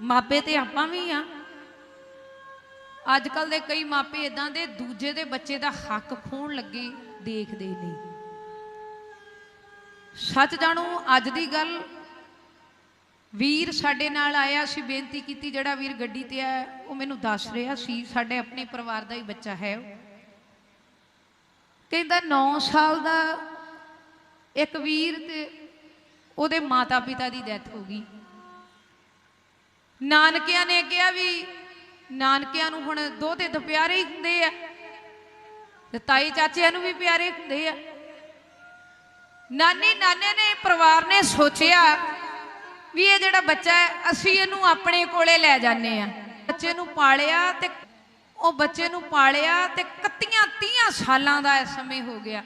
ਮਾਪੇ ਤੇ ਆਪਾਂ ਵੀ ਆ। ਅੱਜ ਕੱਲ ਦੇ ਕਈ ਮਾਪੇ ਇਦਾਂ ਦੇ ਦੂਜੇ ਦੇ ਬੱਚੇ ਦਾ ਹੱਕ ਖੋਣ ਲੱਗੇ ਦੇਖਦੇ ਨਹੀਂ ਸੱਚ ਜਾਣੋ, ਅੱਜ ਦੀ ਗੱਲ ਵੀਰ ਸਾਡੇ ਨਾਲ ਆਇਆ ਸੀ, ਬੇਨਤੀ ਕੀਤੀ ਜਿਹੜਾ ਵੀਰ ਗੱਡੀ ਤੇ ਆਇਆ, ਉਹ ਮੈਨੂੰ ਦੱਸ ਰਿਹਾ ਸੀ, ਸਾਡੇ ਆਪਣੇ ਪਰਿਵਾਰ ਦਾ ਹੀ ਬੱਚਾ ਹੈ ਉਹ। ਕਹਿੰਦਾ 9 ਸਾਲ ਦਾ ਇੱਕ ਵੀਰ ਤੇ ਉਹਦੇ ਮਾਤਾ ਪਿਤਾ ਦੀ ਡੈਥ ਹੋ ਗਈ। ਨਾਨਕਿਆਂ ਨੇ ਕਿਹਾ ਵੀ ਨਾਨਕਿਆਂ ਨੂੰ ਹੁਣ ਦੋਤੇ ਤਾਂ ਪਿਆਰੇ ਹੀ ਹੁੰਦੇ ਆ ਤੇ ਤਾਈ ਚਾਚਿਆਂ ਨੂੰ ਵੀ ਪਿਆਰੇ ਹੁੰਦੇ ਆ। ਨਾਨੀ ਨਾਨੇ ਨੇ ਪਰਿਵਾਰ ਨੇ ਸੋਚਿਆ ਵੀ ਇਹ ਜਿਹੜਾ ਬੱਚਾ ਹੈ, ਅਸੀਂ ਇਹਨੂੰ ਆਪਣੇ ਕੋਲੇ ਲੈ ਜਾਂਦੇ ਆ ਬੱਚੇ ਨੂੰ ਪਾਲਿਆ ਤੇ ਉਹ ਬੱਚੇ ਨੂੰ ਪਾਲਿਆ ਤੇ 31 30 ਸਾਲਾਂ ਦਾ ਇਸ ਸਮੇਂ ਹੋ ਗਿਆ।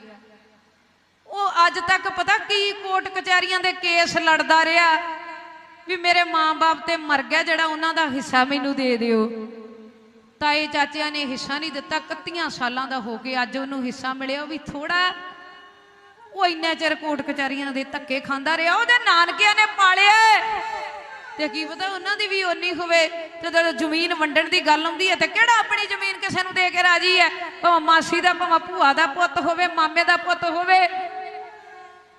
ਉਹ ਅੱਜ ਤੱਕ ਪਤਾ ਕੀ ਕੋਰਟ ਕਚਹਿਰੀਆਂ ਦੇ ਕੇਸ ਲੜਦਾ ਰਿਹਾ। ਵੀ ਮੇਰੇ ਮਾਂ-ਬਾਪ ਤੇ ਮਰ ਗਿਆ ਜਿਹੜਾ ਉਹਨਾਂ ਦਾ ਹਿੱਸਾ ਮੈਨੂੰ ਦੇ ਦਿਓ। ਤਾਏ ਚਾਚਿਆਂ ਨੇ ਹਿੱਸਾ ਨਹੀਂ ਦਿੱਤਾ 31 ਸਾਲਾਂ ਦਾ ਹੋ ਕੇ ਅੱਜ ਉਹਨੂੰ ਹਿੱਸਾ ਮਿਲਿਆ, ਉਹ ਵੀ ਥੋੜਾ ਉਹ ਇੰਨਾ ਚਿਰ ਕੋਟ ਕਚਹਿਰੀਆਂ ਦੇ ਧੱਕੇ ਖਾਂਦਾ ਰਿਹਾ, ਉਹਦੇ ਨਾਨਕਿਆਂ ਨੇ ਪਾਲਿਆ। ਤੇ ਕੀ ਪਤਾ ਉਹਨਾਂ ਦੀ ਵੀ ਓਨੀ ਹੋਵੇ, ਤੇ ਜਦੋਂ ਜ਼ਮੀਨ ਵੰਡਣ ਦੀ ਗੱਲ ਆਉਂਦੀ ਹੈ, ਤੇ ਕਿਹੜਾ ਆਪਣੀ ਜ਼ਮੀਨ ਕਿਸੇ ਨੂੰ ਦੇ ਕੇ ਰਾਜੀ ਹੈ? ਭਾਵੇਂ ਮਾਸੀ ਦਾ, ਭਾਵੇਂ ਭੂਆ ਦਾ ਪੁੱਤ ਹੋਵੇ, ਮਾਮੇ ਦਾ ਪੁੱਤ ਹੋਵੇ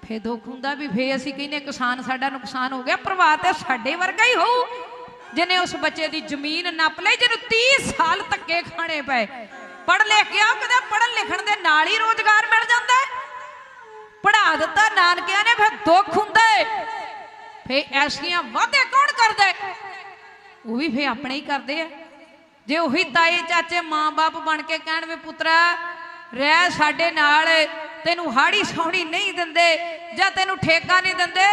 ਫੇ ਦੁੱਖ ਹੁੰਦਾ ਵੀ ਫੇ ਅਸੀਂ ਕਹਿੰਨੇ ਕਿਸਾਨ ਸਾਡਾ ਨੁਕਸਾਨ ਹੋ ਗਿਆ ਪ੍ਰਵਾਹ ਤੇ ਸਾਡੇ ਵਰਗਾ ਹੀ ਹੋਊ। ਜਿਹਨੇ ਉਸ ਬੱਚੇ ਦੀ ਜ਼ਮੀਨ ਨੱਪ ਲਈ, ਜਿਹਨੂੰ 30 ਸਾਲ ਧੱਕੇ ਖਾਣੇ ਪਏ। ਪੜ ਲਿਖ ਗਿਆ ਕਦੇ ਪੜਨ ਲਿਖਣ ਦੇ ਨਾਲ ਹੀ ਰੋਜ਼ਗਾਰ ਮਿਲ ਜਾਂਦਾ। ਹੈ ਪੜਾ ਦਿੱਤਾ ਨਾਨਕਿਆਂ ਨੇ, ਫਿਰ ਦੁੱਖ ਹੁੰਦਾ ਏ। ਫੇ ਐਸੀਆਂ ਵਾਅਦੇ ਕੌਣ ਕਰਦਾ ਏ? ਉਹ ਵੀ ਫੇ ਆਪਣੇ ਹੀ ਕਰਦੇ ਆ। ਜੇ ਉਹੀ ਤਾਏ ਚਾਚੇ ਮਾਂ-ਬਾਪ ਬਣ ਕੇ ਕਹਿਣ ਵੀ ਪੁੱਤਰਾ, ਰਹਿ ਸਾਡੇ ਨਾਲ ਤੈਨੂੰ ਹਾੜੀ ਸੌਣੀ ਨਹੀਂ ਦਿੰਦੇ ਜਾਂ ਤੈਨੂੰ ਠੇਕਾ ਨਹੀਂ ਦਿੰਦੇ,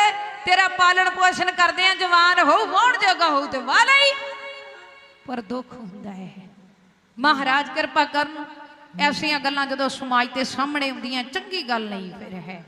ਤੇਰਾ ਪਾਲਣ ਪੋਸ਼ਣ ਕਰਦੇ ਆ, ਜਵਾਨ ਹੋਊ ਵਾਉਣ ਜੋਗਾ ਹੋਊ ਤੇ ਵਾਹ ਲਈ। ਪਰ ਦੁੱਖ ਹੁੰਦਾ ਹੈ। ਮਹਾਰਾਜ ਕਿਰਪਾ ਕਰਨ, ਐਸੀਆਂ ਗੱਲਾਂ ਜਦੋਂ ਸਮਾਜ ਦੇ ਸਾਹਮਣੇ ਆਉਂਦੀਆਂ, ਚੰਗੀ ਗੱਲ ਨਹੀਂ ਫਿਰ ਹੈ।